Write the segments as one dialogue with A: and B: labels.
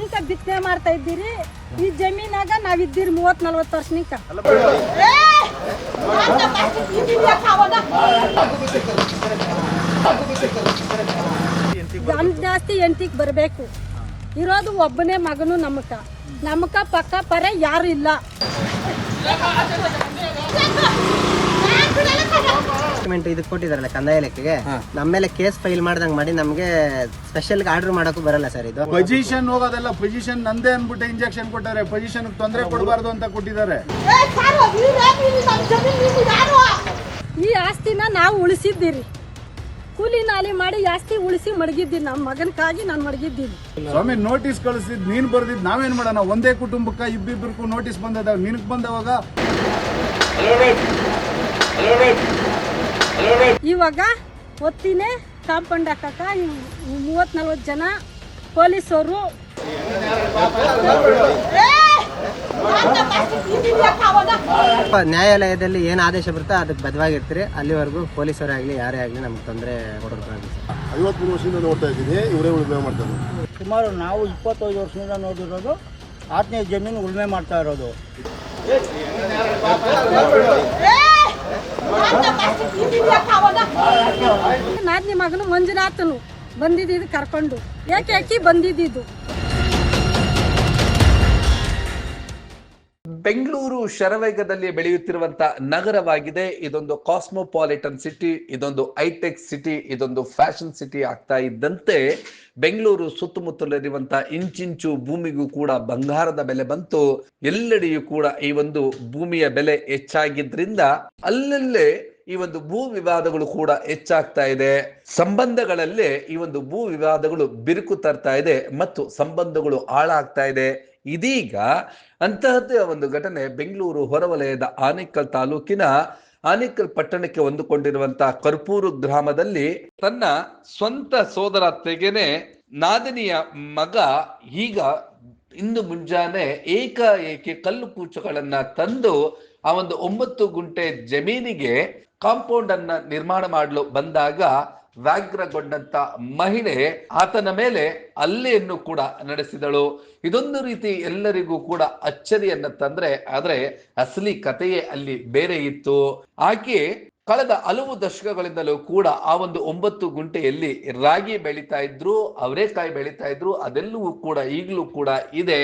A: ವರ್ಷನಿಕ ಬಿತ್ತನೆ ಮಾಡ್ತಾ ಇದ್ದೀರಿ. ಈ ಜಮೀನಾಗ ನಾವಿದ್ದೀರಿ ಮೂವತ್ ನಲ್ವತ್ತು ವರ್ಷನಿಕ ನಮ್ ಜಾಸ್ತಿ ಎಂಟಿಗೆ ಬರಬೇಕು. ಇರೋದು ಒಬ್ಬನೇ ಮಗನು ನಮಕ. ನಮಕ ಪಕ್ಕ ಪರ ಯಾರು ಇಲ್ಲ.
B: ಡಾಕ್ಯುಮೆಂಟ್ ಇದು ಕೊಟ್ಟಿದಾರಲ್ಲ ಕಂದಾಯ ಲೆಕ್ಕಗೆ ನಮ್ಮ ಮೇಲೆ ಕೇಸ್ ಫೈಲ್ ಮಾಡ್ದಂಗ್ ಮಾಡಿ ನಮಗೆ ಸ್ಪೆಷಲ್ ಆರ್ಡರ್ ಮಾಡಕ್ಕೂ ಬರಲ್ಲ ಸರ್ ಇದು.
C: ಪೊಸಿಷನ್ ಹೋಗೋದಲ್ಲ ಪೊಸಿಷನ್ ನಂದೇ ಅನ್ಬಿಟ್ಟು ಇಂಜೆಕ್ಷನ್ ಕೊಟ್ಟಾರೆ ಪೊಸಿಷನ್ ತೊಂದರೆ ಕೊಡಬಾರ್ದು ಅಂತ ಕೊಟ್ಟಿದ್ದಾರೆ.
A: ಈ ಆಸ್ತಿನ ನಾವು ಉಳಿಸಿದ್ದೀರಿ. ಕೂಲಿ ನಾಲಿ ಮಾಡಿ ಜಾಸ್ತಿ ಆಸ್ತಿ ಉಳಿಸಿ ಮಡಗಿದ್ದೀನಿ ನಮ್ಮ ಮಗನಕ್ಕಾಗಿ ನಾನು ಮಡಗಿದ್ದೀನಿ.
C: ಸ್ವಾಮಿ ನೋಟಿಸ್ ಕಳಿಸಿದ್ ನೀನ್ ಬರ್ದಿದ್ ನಾವೇನ್ ಮಾಡೋಣ? ಒಂದೇ ಕುಟುಂಬಕ್ಕ ಇಬ್ಬಿಬ್ರಿಗೂ ನೋಟಿಸ್ ಬಂದದ ನಿನಗ್ ಬಂದವಾಗ?
A: ಇವಾಗ ಒತ್ತಿನೇ ಕಾಂಪೌಂಡ್ ಹಾಕಕ ಮೂವತ್ ನಲ್ವತ್ತು ಜನ ಪೊಲೀಸವರು
B: ನ್ಯಾಯಾಲಯದಲ್ಲಿ ಏನು ಆದೇಶ ಬರುತ್ತೋ ಅದಕ್ಕೆ ಬದ್ಧವಾಗಿರ್ತೀರಿ ಅಲ್ಲಿವರೆಗೂ ಪೊಲೀಸರೇ ಆಗಲಿ ಯಾರೇ ಆಗಲಿ ನಮ್ಗೆ ತೊಂದರೆ ಕೊಡೋದು
D: ಐವತ್ಮೂರು ವರ್ಷದಿಂದ ನೋಡ್ತಾ ಇದ್ದೀನಿ ಇವರೇ ಉಳುಮೆ ಮಾಡ್ತಾರೆ.
E: ಸುಮಾರು ನಾವು ಇಪ್ಪತ್ತೈದು ವರ್ಷದಿಂದ ನೋಡಿರೋದು ಆತ್ಮೀಯ ಜಮೀನು ಉಳುಮೆ ಮಾಡ್ತಾ ಇರೋದು.
A: ನಾದ್ನಿ ಮಗನು ಮಂಜುನಾಥನು. ಬಂದಿದ್ದು ಕರ್ಕೊಂಡು. ಯಾಕೆ ಅಕ್ಕಿ ಬಂದಿದ್ದು
F: ಬೆಂಗಳೂರು ಶರವೇಗದಲ್ಲಿ ಬೆಳೆಯುತ್ತಿರುವಂತ ನಗರವಾಗಿದೆ. ಇದೊಂದು ಕಾಸ್ಮೋಪಾಲಿಟನ್ ಸಿಟಿ ಇದೊಂದು ಹೈಟೆಕ್ ಸಿಟಿ ಇದೊಂದು ಫ್ಯಾಷನ್ ಸಿಟಿ ಆಗ್ತಾ ಇದ್ದಂತೆ ಬೆಂಗಳೂರು ಸುತ್ತಮುತ್ತಲಿರುವಂತ ಇಂಚಿಂಚು ಭೂಮಿಗೂ ಕೂಡ ಬಂಗಾರದ ಬೆಲೆ ಬಂತು. ಎಲ್ಲೆಡೆಯೂ ಕೂಡ ಈ ಒಂದು ಭೂಮಿಯ ಬೆಲೆ ಹೆಚ್ಚಾಗಿದ್ರಿಂದ ಅಲ್ಲಲ್ಲೇ ಈ ಒಂದು ಭೂ ವಿವಾದಗಳು ಕೂಡ ಹೆಚ್ಚಾಗ್ತಾ ಇದೆ. ಸಂಬಂಧಗಳಲ್ಲೇ ಈ ಒಂದು ಭೂ ವಿವಾದಗಳು ಬಿರುಕು ತರ್ತಾ ಇದೆ ಮತ್ತು ಸಂಬಂಧಗಳು ಹಾಳಾಗ್ತಾ ಇದೆ. ಇದೀಗ ಅಂತಹದ್ದೇ ಒಂದು ಘಟನೆ ಬೆಂಗಳೂರು ಹೊರವಲಯದ ಆನೇಕಲ್ ತಾಲೂಕಿನ ಆನೇಕಲ್ ಪಟ್ಟಣಕ್ಕೆ ಹೊಂದಿಕೊಂಡಿರುವಂತಹ ಕರ್ಪೂರು ಗ್ರಾಮದಲ್ಲಿ ತನ್ನ ಸ್ವಂತ ಸೋದರ ತೆಗೆನೆ ನಾದಿನಿಯ ಮಗ ಈಗ ಇಂದು ಮುಂಜಾನೆ ಏಕಾಏಕಿ ಕಲ್ಲು ಕೂಚುಗಳನ್ನ ತಂದು ಆ ಒಂದು ಒಂಬತ್ತು ಗುಂಟೆ ಜಮೀನಿಗೆ ಕಾಂಪೌಂಡ್ ಅನ್ನ ನಿರ್ಮಾಣ ಮಾಡಲು ಬಂದಾಗ ವ್ಯಾಘ್ರಗೊಂಡಂತ ಮಹಿಳೆ ಆತನ ಮೇಲೆ ಹಲ್ಲೆಯನ್ನು ಕೂಡ ನಡೆಸಿದಳು. ಇದೊಂದು ರೀತಿ ಎಲ್ಲರಿಗೂ ಕೂಡ ಅಚ್ಚರಿಯನ್ನ ತಂದ್ರೆ, ಆದ್ರೆ ಅಸಲಿ ಕಥೆಯೇ ಅಲ್ಲಿ ಬೇರೆ ಇತ್ತು. ಆಕೆ ಕಳೆದ ಹಲವು ದಶಕಗಳಿಂದಲೂ ಕೂಡ ಆ ಒಂದು ಒಂಬತ್ತು ಗುಂಟೆಯಲ್ಲಿ ರಾಗಿ ಬೆಳೀತಾ ಇದ್ರು, ಅವರೇಕಾಯಿ ಬೆಳೀತಾ ಇದ್ರು, ಅದೆಲ್ಲವೂ ಕೂಡ ಈಗಲೂ ಕೂಡ ಇದೆ.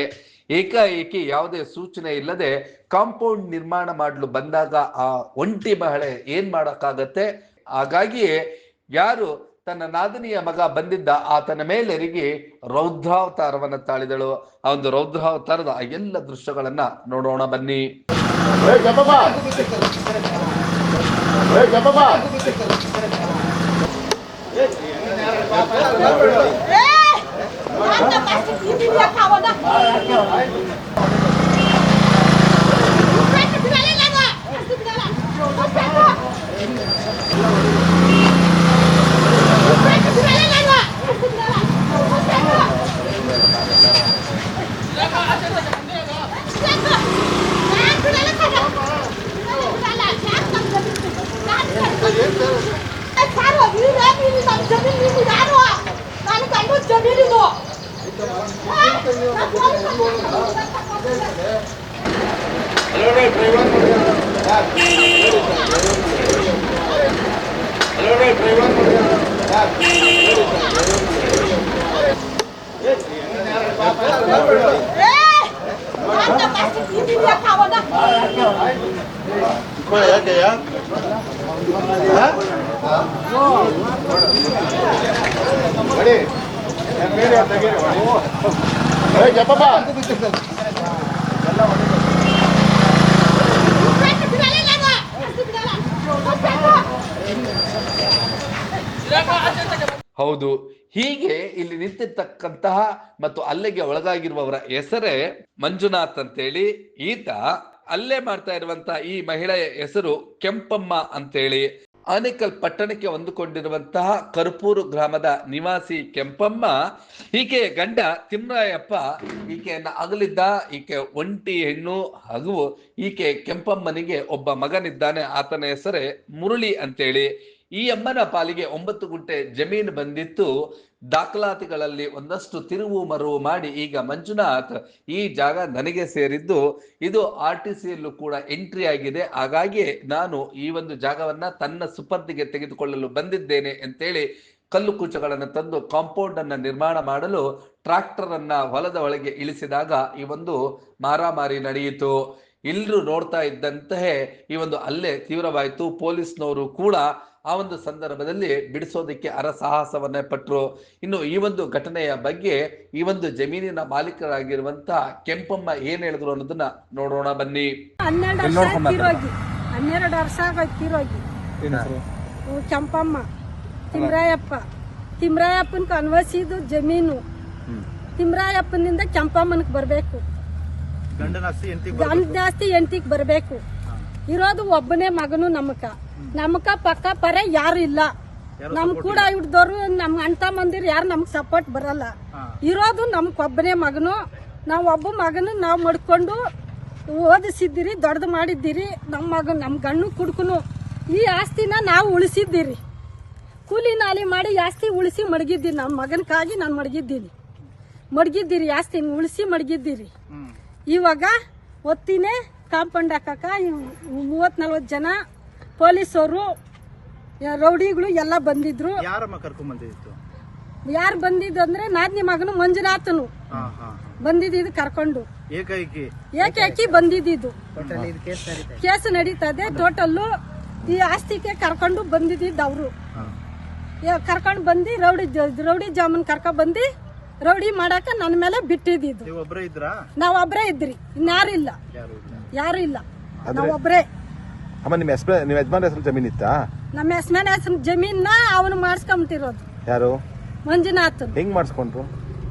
F: ಏಕಾಏಕಿ ಯಾವುದೇ ಸೂಚನೆ ಇಲ್ಲದೆ ಕಾಂಪೌಂಡ್ ನಿರ್ಮಾಣ ಮಾಡಲು ಬಂದಾಗ ಆ ಒಂಟಿ ಮಹಿಳೆ ಏನ್ ಮಾಡಕ್ಕಾಗತ್ತೆ? ಹಾಗಾಗಿಯೇ ಯಾರು ತನ್ನ ನಾದಿನಿಯ ಮಗ ಬಂದಿದ್ದ ಆತನ ಮೇಲೆರಿಗೆ ರೌದ್ರಾವತಾರವನ್ನ ತಾಳಿದಳು ಆ ಒಂದು ರೌದ್ರಾವತಾರದ ಆ ಎಲ್ಲ ದೃಶ್ಯಗಳನ್ನ ನೋಡೋಣ ಬನ್ನಿ ಹೌದು. ಹೀಗೆ ಇಲ್ಲಿ ನಿಂತಿರ್ತಕ್ಕಂತಹ ಮತ್ತು ಅಲ್ಲಿಗೆ ಒಳಗಾಗಿರುವವರ ಹೆಸರೇ ಮಂಜುನಾಥ್ ಅಂತೇಳಿ. ಈತ ಅಲ್ಲೇ ಮಾಡ್ತಾ ಇರುವಂತಹ ಈ ಮಹಿಳೆಯ ಹೆಸರು ಕೆಂಪಮ್ಮ ಅಂತೇಳಿ. ಆನೇಕಲ್ ಪಟ್ಟಣಕ್ಕೆ ಹೊಂದಿಕೊಂಡಿರುವಂತಹ ಕರ್ಪೂರು ಗ್ರಾಮದ ನಿವಾಸಿ ಕೆಂಪಮ್ಮ, ಈಕೆಯ ಗಂಡ ತಿಮ್ಮರಾಯಪ್ಪ ಈಕೆಯನ್ನ ಅಗಲಿದ್ದ ಈಕೆ ಒಂಟಿ ಹೆಣ್ಣು ಹಾಗೂ ಈಕೆ ಕೆಂಪಮ್ಮನಿಗೆ ಒಬ್ಬ ಮಗನಿದ್ದಾನೆ. ಆತನ ಹೆಸರೇ ಮುರುಳಿ ಅಂತೇಳಿ. ಈ ಅಮ್ಮನ ಪಾಲಿಗೆ ಒಂಬತ್ತು ಗುಂಟೆ ಜಮೀನು ಬಂದಿತ್ತು. ದಾಖಲಾತಿಗಳಲ್ಲಿ ಒಂದಷ್ಟು ತಿರುವು ಮರುವು ಮಾಡಿ ಈಗ ಮಂಜುನಾಥ್ ಈ ಜಾಗ ನನಗೆ ಸೇರಿದ್ದು ಇದು ಆರ್ ಟಿ ಸಿಯಲ್ಲೂ ಕೂಡ ಎಂಟ್ರಿ ಆಗಿದೆ. ಹಾಗಾಗಿ ನಾನು ಈ ಒಂದು ಜಾಗವನ್ನ ತನ್ನ ಸುಪರ್ದಿಗೆ ತೆಗೆದುಕೊಳ್ಳಲು ಬಂದಿದ್ದೇನೆ ಅಂತೇಳಿ ಕಲ್ಲು ಕುಚಗಳನ್ನು ತಂದು ಕಾಂಪೌಂಡ್ ಅನ್ನ ನಿರ್ಮಾಣ ಮಾಡಲು ಟ್ರಾಕ್ಟರ್ ಅನ್ನ ಹೊಲದ ಒಳಗೆ ಇಳಿಸಿದಾಗ ಈ ಒಂದು ಮಾರಾಮಾರಿ ನಡೆಯಿತು. ಎಲ್ಲರೂ ನೋಡ್ತಾ ಇದ್ದಂತೆಯೇ ಈ ಒಂದು ಅಲ್ಲೇ ತೀವ್ರವಾಯಿತು. ಪೊಲೀಸ್ನವರು ಕೂಡ ಆ ಒಂದು ಸಂದರ್ಭದಲ್ಲಿ ಬಿಡಿಸೋದಕ್ಕೆ ಅರಸಾಹಸವನ್ನೇ ಪಟ್ರು. ಇನ್ನು ಈ ಒಂದು ಘಟನೆಯ ಬಗ್ಗೆ ಈ ಒಂದು ಜಮೀನಿನ ಮಾಲೀಕರಾಗಿರುವಂತ ಕೆಂಪಮ್ಮ ಏನ್ ಹೇಳಿದ್ರು ಅನ್ನೋದನ್ನ ನೋಡೋಣ ಬನ್ನಿ.
A: ಹನ್ನೆರಡು ವರ್ಷ ತೀರೋಗಿ ಹನ್ನೆರಡು ವರ್ಷ ಆಗೋಯ್ತು ತೀರೋಗಿ ಹ್ಮ್, ಕೆಂಪಮ್ಮ. ತಿಮ್ರಾಯಪ್ಪ. ತಿಮ್ರಾಯಪ್ಪನ ಅನ್ವಯಿಸಿದ್ದು ಜಮೀನು. ತಿಮ್ರಾಯಪ್ಪನಿಂದ ಕೆಂಪಮ್ಮನಕ್ಕೆ ಬರಬೇಕು.
E: ಗಂಡನಾಸ್ತಿ ಎಂಟಿ
A: ಗಂಡ ಜಾಸ್ತಿ ಎಂಟಿಗೆ ಬರಬೇಕು. ಇರೋದು ಒಬ್ಬನೇ ಮಗನು ನಮಕ ನಮಕ ಪಕ್ಕ ಪರ ಯಾರು ಇಲ್ಲ. ನಮ್ ಕೂಡ ಹಿಡ್ದವ್ರು ನಮ್ ಅಂತ ಮಂದಿರ್ ಯಾರು ನಮ್ಗೆ ಸಪೋರ್ಟ್ ಬರಲ್ಲ. ಇರೋದು ನಮ್ಗೆ ಒಬ್ಬನೇ ಮಗನು. ನಾವು ಒಬ್ಬ ಮಗನ ನಾವು ಮಡ್ಕೊಂಡು ಓದಿಸಿದ್ದೀರಿ ದೊಡ್ಡದು ಮಾಡಿದ್ದೀರಿ. ನಮ್ಮ ಮಗನ್ ನಮ್ಮ ಗಣ್ಣು ಕುಡ್ಕುನು. ಈ ಆಸ್ತಿನ ನಾವು ಉಳಿಸಿದ್ದೀರಿ. ಕೂಲಿ ನಾಲಿ ಮಾಡಿ ಆಸ್ತಿ ಉಳಿಸಿ ಮಡಗಿದ್ದೀನಿ ನಮ್ಮ ಮಗನಕ್ಕಾಗಿ ನಾನು ಮಡಗಿದ್ದೀನಿ. ಮಡಗಿದ್ದೀರಿ ಆಸ್ತಿ ಉಳಿಸಿ ಮಡಗಿದ್ದೀರಿ. ಇವಾಗ ಒತ್ತಿನೇ ಕಾಂಪೌಂಡ್ ಹಾಕಕ್ಕ ಮೂವತ್ ನಲ್ವತ್ತು ಜನ ಪೊಲೀಸವರು ರೌಡಿಗಳು ಎಲ್ಲ ಬಂದಿದ್ರು.
E: ಯಾರಮ್ಮ ಕರ್ಕೊಂಡ್ ಬಂದಿತ್ತು
A: ಯಾರು ಬಂದಿದ್ದು ಅಂದ್ರೆ ನಾದ್ನಿ ಮಗನು ಮಂಜುನಾಥನು.
E: ಹಾ ಹಾ
A: ಬಂದಿದ್ದು ಕರ್ಕೊಂಡು.
E: ಏಕೈಕಿ
A: ಏಕೆ ಬಂದಿದ್ದು
B: ಟೋಟಲ್ ಇದು ಕೇಸ್
A: ನಡೀತದೆ ಟೋಟಲ್ಲು ಈ ಆಸ್ತಿಗೆ ಕರ್ಕೊಂಡು ಬಂದಿದ್ದು ಅವರು. ಕರ್ಕೊಂಡು ಬಂದು ರೌಡಿ ಜ- ರೌಡಿ ಜಾಮೂನ್ ಕರ್ಕೊಂಡ್ ಬಂದು ರೌಡಿ ಮಾಡಾಕ ನನ್ನ ಮೇಲೆ ಬಿಟ್ಟಿದ್ದು
E: ನಾವೊಬ್ಬರೇ ಒಬ್ರೇ ಇದ್ರಾ?
A: ನಾವ್ ಒಬ್ರೇ ಇದ್ರಿ. ಇನ್ಯಾರು ಇಲ್ಲ.
E: ಯಾರು ಇಲ್ಲ?
A: ಯಾರು ಇಲ್ಲ. ನಾವ್ ಒಬ್ರೇ.
G: ಅಮ್ಮ ನಿಮ್ಮ ಹೆಸರು ನಿಮ್ಮ ಯಜಮಾನ್ ಹೆಸರು ಜಮೀನ್ ಇತ್ತಾ
A: ನಮ್ಮ ಯಜಮಾನ ಹೆಸರು ಜಮೀನ್ನ ಅವನು ಮಾಡಿಸ್ಕೊಂಬಿಟ್ಟಿರೋದು
G: ಯಾರು
A: ಮಂಜುನಾಥ್
G: ಹೆಂಗ್ ಮಾಡಿಸ್ಕೊಂಡ್ರು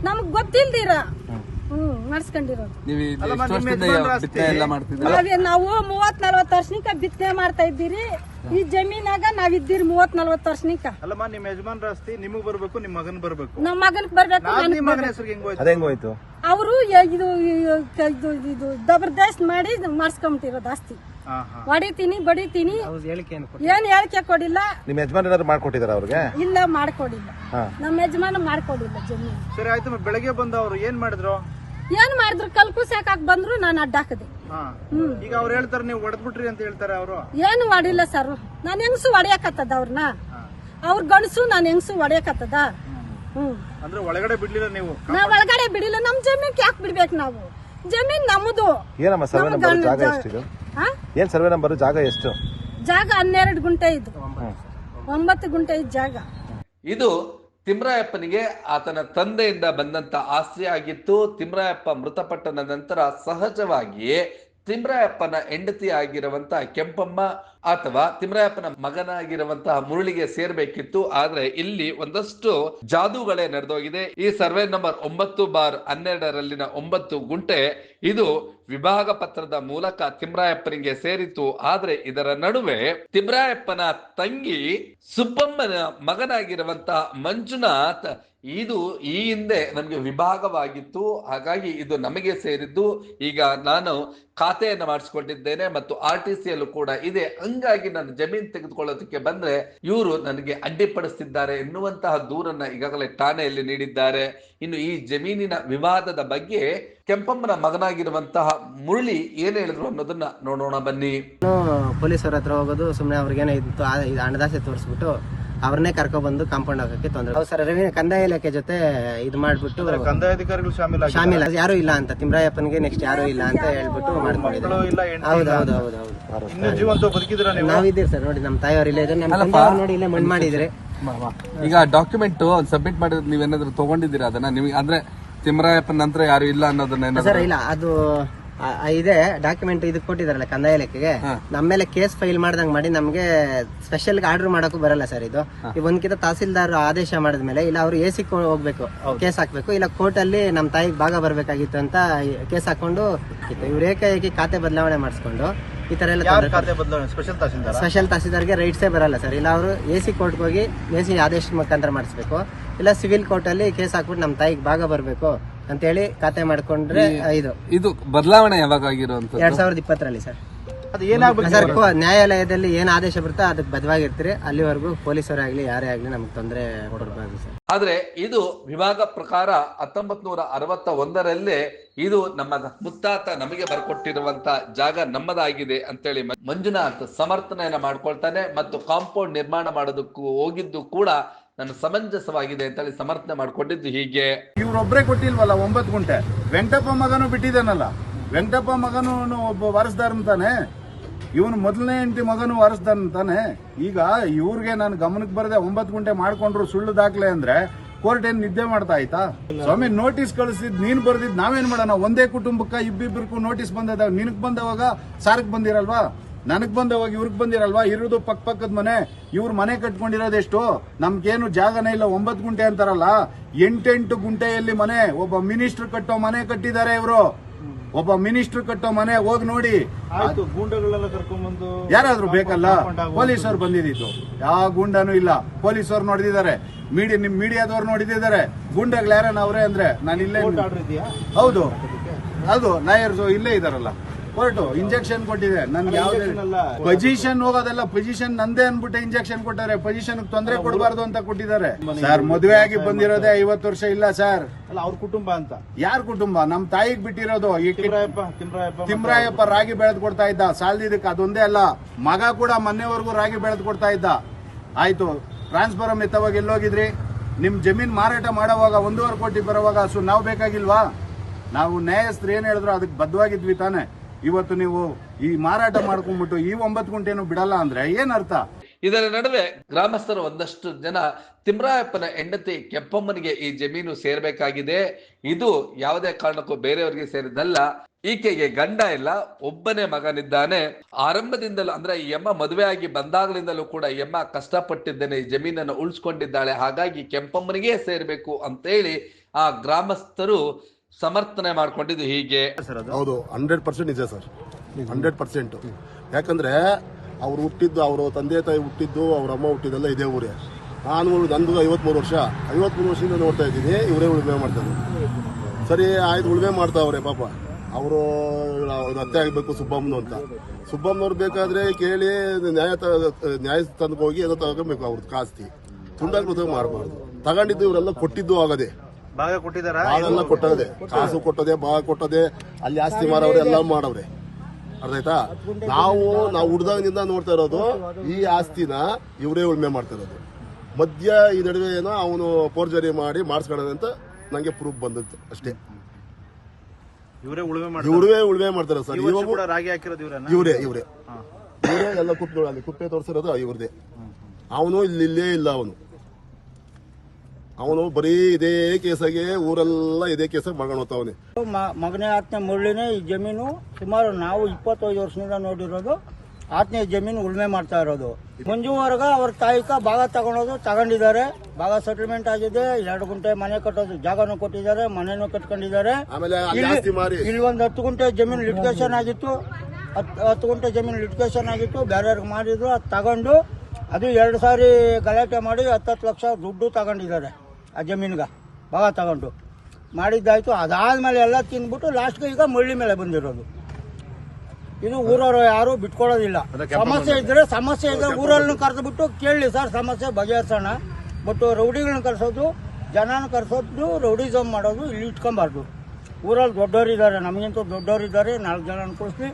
A: ನಮಗ್ ಗೊತ್ತಿಲ್ದಿರ ಹ್ಮ್ ಮಾಡಿಸ್ಕೊಂಡಿರೋದು
E: ಅಲ್ಲಮ್ಮ ನಿಮ್ಮ ಯಜಮಾನ್ರ ಆಸ್ತಿ
A: ನಾವೇ ನಾವು ಮೂವತ್ ನಲ್ವತ್ ವರ್ಷನಿಕ ಬಿತ್ತನೆ ಮಾಡ್ತಾ ಇದ್ದೀರಿ ಈ ಜಮೀನಾಗ ನಾವ್ ಇದ್ದೀರಿ ಮೂವತ್ ನಲ್ವತ್ ವರ್ಷನಿಕ
E: ಅಲ್ಲಮ್ಮ ನಿಮ್ಮ ಯಜಮಾನ್ರ ಆಸ್ತಿ ನಿಮಗ್ ಬರ್ಬೇಕು ನಿಮ್ ಮಗನ್ ಬರ್ಬೇಕು
A: ನಮ್ಮ ಮಗನ್ ಬರ್ಬೇಕು
E: ನಾನ್ ನಿಮ್ ಮಗನ ಹೆಸರಿಗೆ ಹೆಂಗ್ ಹೋಯ್ತು
G: ಅದ ಹೆಂಗೋಯ್ತು
A: ಅವರು ಇದು ಇದು ಇದು ಜಬರ್ದಸ್ತ್ ಮಾಡಿ ಮಾಡಿಸ್ಕೊಂಬಿಟ್ಟಿರೋದು ಆಸ್ತಿ ಹೊಡಿತೀನಿ ಬಡಿತೀನಿ.
B: ಏನು
A: ಏನ್ ಹೇಳಿಕೆ ಕೊಡಿಲ್ಲ.
G: ನಿಮ್ಮ ಯಜಮಾನ್ ಏನಾದ್ರು ಮಾಡ್ಕೊಟ್ಟಿದಾರ ಅವ್ರಿಗೆ?
A: ಇಲ್ಲ ಮಾಡ್ಕೊಡಿಲ್ಲ.
G: ನಮ್
A: ನಮ್ಮ ಯಜಮಾನ ಮಾಡ್ಕೊಡಿಲ್ಲ ಜಮೀನು.
E: ಸರಿ ಆಯ್ತು ಬೆಳಗ್ಗೆ ಬಂದು ಅವ್ರು ಏನ್ ಮಾಡಿದ್ರು?
A: ಏನ್ ಮಾಡಿದ್ರು? ಕಲ್ಕು ಸಾಕಾಕ್ ಬಂದ್ರು ನಾನು ಅಡ್ಡಾಕದೆ
E: ಹಾ. ಈಗ ಅವ್ರು ಹೇಳ್ತಾರೆ ನೀವು ಹೊಡೆದ್ಬಿಟ್ರಿ ಅಂತ ಹೇಳ್ತಾರೆ ಅವರು?
A: ಏನು ಹೊಡಿಲ್ಲ ಸರ್. ನಾನು ಹೆಂಗಸು ಹೊಡೆಯಕತ್ತದ ಅವ್ರನ್ನ ಅವ್ರ ಗಂಡಸು ನಾನು ಹೆಂಗಸು ಹೊಡೆಯಕತ್ತದ? ಹ್ಮ್.
E: ಅಂದ್ರೆ ಒಳಗಡೆ ಬಿಡ್ಲಿಲ್ಲ ನೀವು?
A: ನಾವ್ ಒಳಗಡೆ ಬಿಡಿಲ್ಲ ನಮ್ ಜಮೀನ್ ಯಾಕೆ ಬಿಡ್ಬೇಕು ನಾವು? ಜಮೀನ್ ನಮ್ಮದು
G: ಏನಮ್ಮ ಏನ್ ಸರ್ವೆ ನಂಬರ್? ಜಾಗ ಎಷ್ಟು?
A: ಜಾಗ ಹನ್ನೆರಡು ಗುಂಟೆ ಇದು. ಒಂಬತ್ತು ಗುಂಟೆ ಇದ್ ಜಾಗ.
F: ಇದು ತಿಮ್ರಾಯಪ್ಪನಿಗೆ ಆತನ ತಂದೆಯಿಂದ ಬಂದಂತ ಆಸ್ತಿ ಆಗಿತ್ತು. ತಿಮ್ರಾಯಪ್ಪ ಮೃತಪಟ್ಟ ನಂತರ ಸಹಜವಾಗಿಯೇ ತಿಮ್ರಾಯಪ್ಪನ ಹೆಂಡತಿ ಆಗಿರುವಂತಹ ಕೆಂಪಮ್ಮ ಅಥವಾ ತಿಮ್ರಾಯಪ್ಪನ ಮಗನಾಗಿರುವಂತಹ ಮುರುಳಿಗೆ ಸೇರ್ಬೇಕಿತ್ತು. ಆದ್ರೆ ಇಲ್ಲಿ ಒಂದಷ್ಟು ಜಾದೂಗಳೇ ನಡೆದೋಗಿದೆ. ಈ ಸರ್ವೆ ನಂಬರ್ ಒಂಬತ್ತು ಬಾರ್ ಹನ್ನೆರಡರಲ್ಲಿನ ಒಂಬತ್ತು ಗುಂಟೆ. ಇದು ವಿಭಾಗ ಪತ್ರದ ಮೂಲಕ ತಿಮ್ರಾಯಪ್ಪನಿಗೆ ಸೇರಿತು. ಆದ್ರೆ ಇದರ ನಡುವೆ ತಿಮ್ರಾಯಪ್ಪನ ತಂಗಿ ಸುಬ್ಬಮ್ಮನ ಮಗನಾಗಿರುವಂತಹ ಮಂಜುನಾಥ್ ಇದು ಈ ಹಿಂದೆ ನಮಗೆ ವಿಭಾಗವಾಗಿತ್ತು. ಹಾಗಾಗಿ ಇದು ನಮಗೆ ಸೇರಿದ್ದು. ಈಗ ನಾನು ಖಾತೆಯನ್ನು ಮಾಡಿಸಿಕೊಂಡಿದ್ದೇನೆ ಮತ್ತು ಆರ್ ಟಿ ಸಿಯಲ್ಲೂ ಕೂಡ ಇದೆ. ಹಂಗಾಗಿ ನಾನು ಜಮೀನ್ ತೆಗೆದುಕೊಳ್ಳೋದಕ್ಕೆ ಬಂದ್ರೆ ಇವರು ನನಗೆ ಅಡ್ಡಿಪಡಿಸ್ತಿದ್ದಾರೆ ಎನ್ನುವಂತಹ ದೂರನ್ನ ಈಗಾಗಲೇ ಠಾಣೆಯಲ್ಲಿ ನೀಡಿದ್ದಾರೆ. ಇನ್ನು ಈ ಜಮೀನಿನ ವಿವಾದದ ಬಗ್ಗೆ ಕೆಂಪಮ್ಮನ ಮಗನಾಗಿರುವಂತಹ ಮುರಳಿ ಏನ್ ಹೇಳಿದ್ರು ಅನ್ನೋದನ್ನ ನೋಡೋಣ ಬನ್ನಿ.
B: ಪೊಲೀಸರ ಹತ್ರ ಹೋಗೋದು ಸುಮ್ಮನೆ ಅವ್ರಿಗೇನೋ ಇತ್ತು ಆ- ಇದು ಹಣದಾಸೆ ತೋರಿಸ್ಬಿಟ್ಟು ಅವ್ರನ್ನೇ ಕರ್ಕೊಬಂದು ಕಾಂಪೌಂಡ್ ಹಾಕಕ್ಕೆ ತೊಂದರೆ. ಸರ್ ರವಿ ಕಂದಾಯ ಇಲಾಖೆ ಜೊತೆ ಇದು ಮಾಡ್ಬಿಟ್ಟು
E: ಕಂದಾಯ ಅಧಿಕಾರಿಗಳು ಶಾಮೀಲ್
B: ಯಾರು ಇಲ್ಲ ಅಂತ ತಿಮ್ರಾಯಪ್ಪನಿಗೆ ನೆಕ್ಸ್ಟ್ ಯಾರು ಇಲ್ಲ ಅಂತ ಹೇಳ್ಬಿಟ್ಟು ಮಾಡ್ಕೊಂಡಿದ್ದಾರೆ.
E: ಇಲ್ಲ
B: ಹೌದು ಹೌದು ಹೌದು ಹೌದು
E: ಜೀವಂತ ಬದುಕಿದ್ರ ನೀವು?
B: ನಾವಿದ್ದೀರಿ ಸರ್ ನೋಡಿ ನಮ್ಮ ತಾಯಿಯವ್ರು ಇಲ್ಲ ಇದ್ರೆ ನೋಡಿ ಇಲ್ಲೇ ಮಣ್ಣು ಮಾಡಿದ್ರೆ
H: ಈಗ ಡಾಕ್ಯುಮೆಂಟ್ ಸಬ್ಮಿಟ್ ಮಾಡಿದ್ರೆ ನೀವೇನಾದ್ರೂ ತಗೊಂಡಿದ್ದೀರಾ ಅದನ್ನ? ನಿಮ್ಗೆ ಅಂದ್ರೆ ತಿಮ್ರಾಯಪ್ಪನ ನಂತರ ಯಾರು ಇಲ್ಲ ಅನ್ನೋದನ್ನ ಏನಾದ್ರು
B: ಸರ್ ಇಲ್ಲ ಅದು ಇದೆ ಡಾಕ್ಯುಮೆಂಟ್ ಇದಕ್ಕೆ ಕೊಟ್ಟಿದಾರಲ್ಲ ಕಂದಾಯ ಇಲಾಖೆಗೆ ನಮ್ಮ ಮೇಲೆ ಕೇಸ್ ಫೈಲ್ ಮಾಡ್ದಂಗ್ ಮಾಡಿ ನಮ್ಗೆ ಸ್ಪೆಷಲ್ ಆರ್ಡರ್ ಮಾಡಕ್ಕೂ ಬರಲ್ಲ ಸರ್ ಇದು. ಈ ಒಂದ್ಕಿಂತ ತಹಸೀಲ್ದಾರ್ ಆದೇಶ ಮಾಡಿದ್ಮೇಲೆ ಇಲ್ಲ ಅವ್ರು ಎ ಸಿ ಹೋಗ್ಬೇಕು ಕೇಸ್ ಹಾಕ್ಬೇಕು ಇಲ್ಲ ಕೋರ್ಟ್ ಅಲ್ಲಿ ನಮ್ಮ ತಾಯಿಗೆ ಭಾಗ ಬರ್ಬೇಕಾಗಿತ್ತು ಅಂತ ಕೇಸ್ ಹಾಕೊಂಡು ಇವ್ರ ಏಕಾಏಕಿ ಖಾತೆ ಬದಲಾವಣೆ ಮಾಡಿಸ್ಕೊಂಡು ಈ ತರ ಎಲ್ಲ
E: ಸ್ಪೆಷಲ್ ತಹಸೀಲ್ದಾರ್?
B: ಸ್ಪೆಷಲ್ ತಹಸೀಲ್ದಾರ್ಗೆ ರೈಟ್ಸೇ ಬರಲ್ಲ ಸರ್ ಇಲ್ಲ ಅವರು ಎ ಸಿ ಕೋರ್ಟ್ ಹೋಗಿ ಎ ಸಿ ಆದೇಶ ಮುಖಾಂತರ ಮಾಡಿಸ್ಬೇಕು. ಇಲ್ಲ ಸಿವಿಲ್ ಕೋರ್ಟ್ ಅಲ್ಲಿ ಕೇಸ್ ಹಾಕ್ಬಿಟ್ಟು ನಮ್ಮ ತಾಯಿಗೆ ಭಾಗ ಬರ್ಬೇಕು. ಅಂತೇಳಿ ಖಾತೆ ಮಾಡ್ಕೊಂಡ್ರೆ ಇದು
H: ಇದು ಬದಲಾವಣೆ ಯಾವಾಗ ಆಗಿರುವಂತ
B: ಎರಡ್ ಸಾವಿರದ ಇಪ್ಪತ್ತರಲ್ಲಿ ಸರ್. ಸರ್ ಕೋ- ನ್ಯಾಯಾಲಯದಲ್ಲಿ ಏನ್ ಆದೇಶ ಬರುತ್ತೋ ಅದಕ್ಕೆ ಬದವಾಗಿರ್ತೀರಿ. ಅಲ್ಲಿವರೆಗೂ ಪೊಲೀಸರಾಗ್ಲಿ ಯಾರೇ ಆಗ್ಲಿ ನಮ್ಗೆ ತೊಂದರೆ ಕೊಡಬಾರ್ದು ಸರ್.
F: ಆದ್ರೆ ಇದು ವಿಭಾಗ ಪ್ರಕಾರ ಹತ್ತೊಂಬತ್ ನೂರ ಅರವತ್ತ ಒಂದರಲ್ಲೇ ಇದು ನಮ್ಮ ಮುತ್ತಾತ ನಮಗೆ ಬರ್ಕೊಟ್ಟಿರುವಂತ ಜಾಗ ನಮ್ಮದಾಗಿದೆ ಅಂತೇಳಿ ಮ- ಮಂಜುನಾಥ್ ಸಮರ್ಥನೆಯನ್ನ ಮಾಡ್ಕೊಳ್ತಾನೆ ಮತ್ತು ಕಾಂಪೌಂಡ್ ನಿರ್ಮಾಣ ಮಾಡೋದಕ್ಕೂ ಹೋಗಿದ್ದು ಕೂಡ ನನ್ನ ಸಮಂಜಸವಾಗಿದೆ ಅಂತ ಹೇಳಿ ಸಮರ್ಥನೆ ಮಾಡಿಕೊಂಡಿದ್ದು ಹೀಗೆ.
C: ಇವ್ರೊಬ್ರೇ ಕೊಟ್ಟಿಲ್ವಲ್ಲ, ಒಂಬತ್ತು ಗುಂಟೆ. ವೆಂಕಟಪ್ಪ ಮಗನು ಬಿಟ್ಟಿದ್ದಾನಲ್ಲ. ವೆಂಕಟಪ್ಪ ಮಗನು ಒಬ್ಬ ವಾರಸ್ದಾರನ್ ತಾನೆ. ಇವನು ಮೊದಲನೇ ಹೆಂಡತಿ ಮಗನು ವಾರಸ್ದಾರನ್ ತಾನೆ. ಈಗ ಇವ್ರಿಗೆ ನಾನು ಗಮನಕ್ಕೆ ಬರದೆ ಒಂಬತ್ತು ಗುಂಟೆ ಮಾಡ್ಕೊಂಡ್ರು ಸುಳ್ಳು ದಾಖಲೆ ಅಂದ್ರೆ ಕೋರ್ಟ್ ಏನ್ ನಿದ್ದೆ ಮಾಡ್ತಾ ಆಯ್ತಾ? ಸ್ವಾಮಿ ನೋಟಿಸ್ ಕಳಿಸಿದ್, ನೀನ್ ಬರ್ದಿದ್ ನಾವೇನ್ ಮಾಡೋಣ? ಒಂದೇ ಕುಟುಂಬಕ್ಕ ಇಬ್ಬಿಬ್ರಿಗೂ ನೋಟಿಸ್ ಬಂದದ, ನಿನಗ್ ಬಂದವಾಗ ಸಾರಕ್ ಬಂದಿರಲ್ವಾ? ನನಗ್ ಬಂದವಾಗ ಇವ್ರಿಗೆ ಬಂದಿರಲ್ವಾ? ಇರೋದು ಪಕ್ಕ ಪಕ್ಕದ ಮನೆ. ಇವ್ರ ಮನೆ ಕಟ್ಕೊಂಡಿರೋದೆಷ್ಟು ನಮ್ಗೇನು ಜಾಗನೇ ಇಲ್ಲ. ಒಂಬತ್ತು ಗುಂಟೆ ಅಂತಾರಲ್ಲ? ಎಂಟೆಂಟು ಗುಂಟೆಯಲ್ಲಿ ಮನೆ. ಒಬ್ಬ ಮಿನಿಸ್ಟರ್ ಕಟ್ಟೋ ಮನೆ ಕಟ್ಟಿದ್ದಾರೆ ಇವರು. ಒಬ್ಬ ಮಿನಿಸ್ಟರ್ ಕಟ್ಟೋ ಮನೆ. ಹೋಗಿ ನೋಡಿ.
E: ಕರ್ಕೊಂಡ್ಬಂದು
C: ಯಾರಾದ್ರೂ ಬೇಕಲ್ಲ? ಪೊಲೀಸರು ಬಂದಿದ್ದು ಯಾವ ಗುಂಡನೂ ಇಲ್ಲ. ಪೊಲೀಸರು ನೋಡಿದಿದ್ದಾರೆ. ಮೀಡಿಯಾ ನಿಮ್ ಮೀಡಿಯಾದವ್ರು ನೋಡಿದಿದ್ದಾರೆ. ಗುಂಡಗಳು ಯಾರನ್ನ ಅವ್ರೆ ಅಂದ್ರೆ? ನಾನು ಇಲ್ಲೇ ಹೌದು. ಅದು ಲಾಯರ್ಸ್ ಇಲ್ಲೇ ಇದಾರಲ್ಲ. ಕೋರ್ಟು ಇಂಜೆಕ್ಷನ್ ಕೊಟ್ಟಿದೆ. ನನ್ಗೆ ಯಾವ್ದು. ಪೊಸಿಷನ್ ಹೋಗೋದಲ್ಲ ಪೊಸಿಷನ್ ನಂದೇ ಅನ್ಬಿಟ್ಟು ಇಂಜೆಕ್ಷನ್ ಕೊಟ್ಟಾರೆ ಪೊಸಿಷನ್ ತೊಂದರೆ ಕೊಡಬಾರ್ದು ಅಂತ ಕೊಟ್ಟಿದ್ದಾರೆ. ಸರ್ ಮದುವೆ ಆಗಿ ಬಂದಿರೋದೇ ಐವತ್ತು ವರ್ಷ ಇಲ್ಲ ಸರ್.
E: ಅಲ್ಲ ಅವ್ರ ಕುಟುಂಬ ಅಂತ.
C: ಯಾರ ಕುಟುಂಬ? ನಮ್ ತಾಯಿಗ್ ಬಿಟ್ಟಿರೋದು.
E: ತಿಮ್ರಾಯಪ್ಪ
C: ರಾಗಿ ಬೆಳೆದ್ ಕೊಡ್ತಾ ಇದ್ದ. ಸಾಲದಿದ್ದಕ್ಕೆ ಅದೊಂದೇ ಅಲ್ಲ. ಮಗ ಕೂಡ ಮೊನ್ನೆವರೆಗೂ ರಾಗಿ ಬೆಳೆದ್ ಕೊಡ್ತಾ ಇದ್ದ. ಆಯ್ತು. ಟ್ರಾನ್ಸ್ಫಾರಮ್ ಎತ್ತವಾಗ ಎಲ್ಲೋಗಿದ್ರಿ? ನಿಮ್ ಜಮೀನ್ ಮಾರಾಟ ಮಾಡೋವಾಗ ಒಂದೂವರೆ ಕೋಟಿ ಬರೋವಾಗ ಸೊ ನಾವು ಬೇಕಾಗಿಲ್ವಾ? ನಾವು ನ್ಯಾಯಸ್ಥರು ಏನ್ ಹೇಳಿದ್ರು ಅದಕ್ಕೆ ಬದ್ಧವಾಗಿದ್ವಿ ತಾನೆ. ಇವತ್ತು ನೀವು ಈ ಮಾರಾಟ ಮಾಡ್ಕೊಂಡ್ಬಿಟ್ಟು ಈ ಒಂಬತ್ತು ಗುಂಟೆನು ಬಿಡಲ್ಲ ಅಂದ್ರೆ ಏನರ್ಥ
F: ಇದರ ನಡುವೆ ಗ್ರಾಮಸ್ಥರು ಒಂದಷ್ಟು ಜನ ತಿಮ್ರಾಯಪ್ಪನ ಹೆಂಡತಿ ಕೆಂಪಮ್ಮನಿಗೆ ಈ ಜಮೀನು ಸೇರ್ಬೇಕಾಗಿದೆ. ಇದು ಯಾವುದೇ ಕಾರಣಕ್ಕೂ ಬೇರೆಯವರಿಗೆ ಸೇರಿದ್ದಲ್ಲ. ಈಕೆಗೆ ಗಂಡ ಇಲ್ಲ, ಒಬ್ಬನೇ ಮಗನಿದ್ದಾನೆ. ಆರಂಭದಿಂದಲೂ ಅಂದ್ರೆ ಈ ಮದುವೆ ಆಗಿ ಬಂದಾಗಲಿಂದಲೂ ಕೂಡ ಯಮ್ಮ ಕಷ್ಟಪಟ್ಟಿದ್ದೇನೆ, ಈ ಜಮೀನನ್ನು ಉಳಿಸ್ಕೊಂಡಿದ್ದಾಳೆ, ಹಾಗಾಗಿ ಕೆಂಪಮ್ಮನಿಗೆ ಸೇರ್ಬೇಕು ಅಂತೇಳಿ ಆ ಗ್ರಾಮಸ್ಥರು ಸಮರ್ಥನೆ ಮಾಡ್ಕೊಂಡಿದ್ದು ಹೀಗೆ.
D: ಹೌದು ಹಂಡ್ರೆಡ್ ಪರ್ಸೆಂಟ್ ನಿಜ ಸರ್. ಹಂಡ್ರೆಡ್ ಪರ್ಸೆಂಟ್ ಯಾಕಂದ್ರೆ ಅವ್ರು ಹುಟ್ಟಿದ್ದು ಅವರು ತಂದೆ ತಾಯಿ ಹುಟ್ಟಿದ್ದು ಅವ್ರ ಅಮ್ಮ ಹುಟ್ಟಿದ್ದೆಲ್ಲ ಇದೇ ಊರೇ. ನಾನು ನಂದು ಐವತ್ಮೂರು ವರ್ಷ. ಐವತ್ಮೂರು ವರ್ಷದಿಂದ ನೋಡ್ತಾ ಇದ್ದೀನಿ ಇವರೇ ಉಳುಮೆ ಮಾಡ್ತಾರೆ. ಸರಿ ಆಯ್ತು ಉಳುಮೆ ಮಾಡ್ತಾವ್ರೆ ಪಾಪ. ಅವರು ಅತ್ತೆ ಆಗಬೇಕು ಸುಬ್ಬಮ್ಮನು ಅಂತ. ಸುಬ್ಬಮ್ಮನವ್ರು ಬೇಕಾದ್ರೆ ಕೇಳಿ ನ್ಯಾಯ ನ್ಯಾಯ ತಂದಕ್ಕೆ ಹೋಗಿ ಏನೋ ತಗೋಬೇಕು ಅವ್ರದ್ದು ಕಾಸ್ತಿ. ತುಂಡಾಗಿ ಮಾಡಬಾರ್ದು ತಗೊಂಡಿದ್ದು ಇವರೆಲ್ಲ ಕೊಟ್ಟಿದ್ದು ಆಗದೆ.
E: ಭಾಗ ಕೊಟ್ಟಿದಾರ
D: ಕೊಟ್ಟದೆ ಕಾಸು ಕೊಟ್ಟದೆ ಭಾಗ ಕೊಟ್ಟದೆ ಅಲ್ಲಿ ಆಸ್ತಿ ಮಾರವ್ರೆ ಎಲ್ಲ ಮಾಡವ್ರೆ. ಅರ್ಧಾಯ್ತಾ ನಾವು ನಾವು ಹುಡ್ದಾಗಿನಿಂದ ನೋಡ್ತಾ ಇರೋದು ಈ ಆಸ್ತಿನ ಇವರೇ ಉಳ್ಮೆ ಮಾಡ್ತಾ ಇರೋದು. ಮಧ್ಯ ಈ ನಡುವೆ ಏನೋ ಅವನು ಫೋರ್ಜರಿ ಮಾಡಿ ಮಾಡಿಸ್ಕೊಳ್ಳೋದು ಅಂತ ನಂಗೆ ಪ್ರೂಫ್ ಬಂದಿತ್ತು ಅಷ್ಟೇ.
E: ಇವರೇ ಉಳುಮೆ
D: ಇವರೇ ಉಳ್ಮೆ ಮಾಡ್ತಾರೆ ಸರ್.
E: ಕೂಡ ರಾಗಿ ಹಾಕಿರೋದು
D: ಇವರೇ ಇವರೇ. ಇವರೇ ಎಲ್ಲ ಕುಪ್ಪೆ ಅಲ್ಲಿ ಕುಪ್ಪೆ ತೋರಿಸಿರೋದು ಇವ್ರದೇ. ಅವನು ಇಲ್ಲಿ ಇಲ್ಲೇ ಇಲ್ಲ ಅವನು. ಅವನು ಬರೀ ಇದೇ ಕೇಸಾಗೆ ಊರೆಲ್ಲ ಇದೇ ಕೇಸಾಗಿ ಮಾಡ್ಕೊಂಡು ಹೋಗ್ತಾವನೆ
E: ಮಗನೇ ಆತ್ಮ ಮುರಳಿನೇ ಈ ಜಮೀನು ಸುಮಾರು ನಾವು ಇಪ್ಪತ್ತೈದು ವರ್ಷದಿಂದ ನೋಡಿರೋದು. ಆತ್ನೇ ಜಮೀನು ಉಳುಮೆ ಮಾಡ್ತಾ ಇರೋದು. ಮಂಜುವರ್ಗ ಅವ್ರ ತಾಯಿಕ ಭಾಗ ತಗೊಳೋದು ತಗೊಂಡಿದ್ದಾರೆ. ಭಾಗ ಸೆಟಲ್ಮೆಂಟ್ ಆಗಿದೆ. ಎರಡು ಗುಂಟೆ ಮನೆ ಕಟ್ಟೋದು ಜಾಗನೂ ಕೊಟ್ಟಿದ್ದಾರೆ ಮನೆನೂ ಕಟ್ಕೊಂಡಿದ್ದಾರೆ. ಇಲ್ಲಿ ಒಂದು ಹತ್ತು ಗುಂಟೆ ಜಮೀನು ಲಿಟಿಗೇಷನ್ ಆಗಿತ್ತು. ಹತ್ತು ಹತ್ತು ಗುಂಟೆ ಜಮೀನು ಲಿಟಿಗೇಷನ್ ಆಗಿತ್ತು. ಬೇರೆಯವ್ರಿಗೆ ಮಾಡಿದ್ರು ಅದು ತಗೊಂಡು ಅದು ಎರಡು ಸಾರಿ ಗಲಾಟೆ ಮಾಡಿ ಹತ್ತತ್ತು ಲಕ್ಷ ದುಡ್ಡು ತಗೊಂಡಿದ್ದಾರೆ. ಆ ಜಮೀನ್ಗೆ. ಭಾಗ ತಗೊಂಡು. ಮಾಡಿದ್ದಾಯ್ತು. ಅದಾದ್ಮೇಲೆ ಎಲ್ಲ ತಿಂದ್ಬಿಟ್ಟು ಲಾಸ್ಟ್ಗೆ ಈಗ ಮಳ್ಳಿ ಮೇಲೆ ಬಂದಿರೋದು. ಇದು ಊರವರು ಯಾರು ಬಿಟ್ಕೊಡೋದಿಲ್ಲ ಸಮಸ್ಯೆ ಇದ್ರೆ ಸಮಸ್ಯೆ ಇದ್ರೆ ಕರೆದು ಬಿಟ್ಟು ಕೇಳಿ ಸರ್ ಸಮಸ್ಯೆ ಬಗೆಹರಿಸೋಣ. ಬಟ್ ರೌಡಿಗಳನ್ನ ಕರೆಸೋದು ಜನನ ಕರ್ಸೋದು ರೌಡಿಸಮ್ ಮಾಡೋದು ಇಲ್ಲಿ ಇಟ್ಕೊಬಾರ್ದು. ಊರಲ್ಲಿ ದೊಡ್ಡವರಿದ್ದಾರೆ ನಮಗಿಂತ ದೊಡ್ಡವರಿದ್ದಾರೆ ನಾಲ್ಕು ಜನ ಅನ್ಕೊಳಿಸ್ಲಿ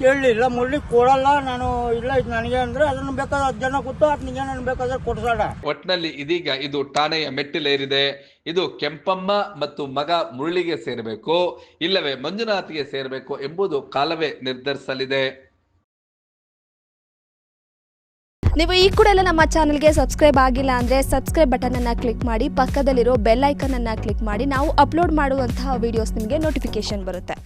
E: ಕೇಳಲಿ ಮುರಳಿ ಕೊಡಲ್ಲ ನಾನು ಇಲ್ಲ ಇದು ನನಗೆ ಅಂದ್ರೆ ಅದನ್ನು ಬೇಕಾದ್ರೆ ಹತ್ತು ಜನ ಕೂತು ಹತ್ತು ಜನ ಬೇಕಾದ್ರೆ ಕೊಡ್ಸೋಣ.
F: ಒಟ್ಟಿನಲ್ಲಿ ಇದೀಗ ಇದು ಠಾಣೆಯ ಮೆಟ್ಟಿಲೇರಿದೆ. ಇದು ಕೆಂಪಮ್ಮ ಮತ್ತು ಮಗ ಮುರಳಿಗೆ ಸೇರಬೇಕು ಇಲ್ಲವೇ ಮಂಜುನಾಥ್ಗೆ ಸೇರಬೇಕು ಎಂಬುದು ಕಾಲವೇ ನಿರ್ಧರಿಸಲಿದೆ.
I: ನೀವು ಈ ಕೂಡ ಎಲ್ಲ ನಮ್ಮ ಚಾನಲ್ಗೆ ಸಬ್ಸ್ಕ್ರೈಬ್ ಆಗಿಲ್ಲ ಅಂದರೆ ಸಬ್ಸ್ಕ್ರೈಬ್ ಬಟನನ್ನು ಕ್ಲಿಕ್ ಮಾಡಿ ಪಕ್ಕದಲ್ಲಿರೋ ಬೆಲ್ ಐಕನನ್ನು ಕ್ಲಿಕ್ ಮಾಡಿ ನಾವು ಅಪ್ಲೋಡ್ ಮಾಡುವಂತಹ ವೀಡಿಯೋಸ್ ನಿಮಗೆ ನೋಟಿಫಿಕೇಶನ್ ಬರುತ್ತೆ.